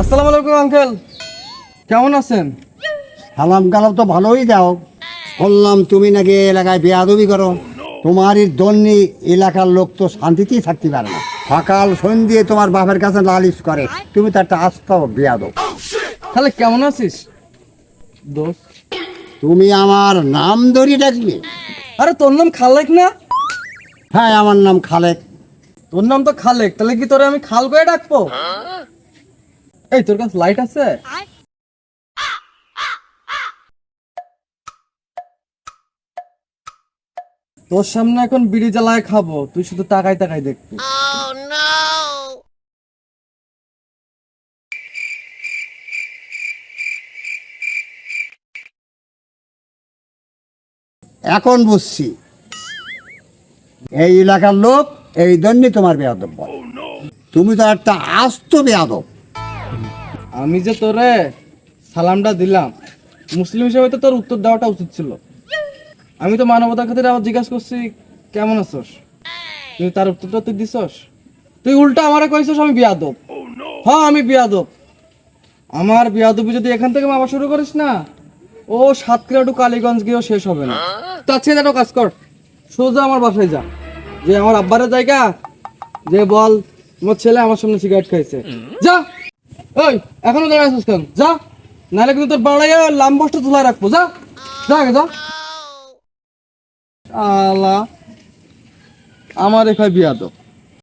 আসসালামু আলাইকুম আঙ্কেল। কেমন আছেন? সালাম কালাম তো ভালোই দাও। বললাম তুমি নাকি এলাকায় বেয়াদবি করো? তোমারই দন্যি এলাকার লোক তো শান্তিতেই থাকতে পারে না। সকাল সন্ধ্যে তোমার বাপের কাছে লালিশ করে। তুমি তো একটা আস্তাও বেয়াদব। তাহলে কেমন আছিস? দোস্ত। তুমি আমার নাম ধরি ডাকলে? আরে তোর নাম খালেক না? হ্যাঁ আমার নাম খালেক। তোর নাম তো খালেক। তাহলে কি তোরে আমি খাল করে ডাকবো? এই তোর কাছে লাইট আছে? তোর সামনে এখন বিড়ি জ্বালায় খাব তুই শুধু তাকাই তাকাই দেখবি। এখন বুঝছি। এই এলাকার লোক এই জন্যই তোমার বেয়াদব বলে। তুমি তো একটা আস্ত বেয়াদব। আমি যে তোরে সালামটা দিলাম, মুসলিম হিসেবে তো তোর উত্তর দেওয়াটা উচিত ছিল। আমি তো মানবতার খাতিরে আবার জিজ্ঞাসা করছি, কেমন আছোস? তুই তার উত্তরটা তুই দিছস? তুই উল্টা আমারে কইছস, আমি বিয়াদব। হ্যাঁ আমি বিয়াদব। আমার বিয়াদবি যদি এখান থেকে মাপা শুরু করিস না, ও সাতক্ষীরা টু কালীগঞ্জ গিয়েও শেষ হবে না। তার ছেলে একটা কাজ কর। সোজা আমার বাসায় যা। যে আমার আব্বারের জায়গা, যে বল তোমার ছেলে আমার সামনে সিগারেট খাইছে। যা! ওই এখনও দাঁড়ায় আছিস কেন? যা, নাহলে কিন্তু তোর বাড়াইয়া লাম্বসটা তুলা রাখব, যা। যা আগে, যা। আলা আমার এখানে বিয়াদব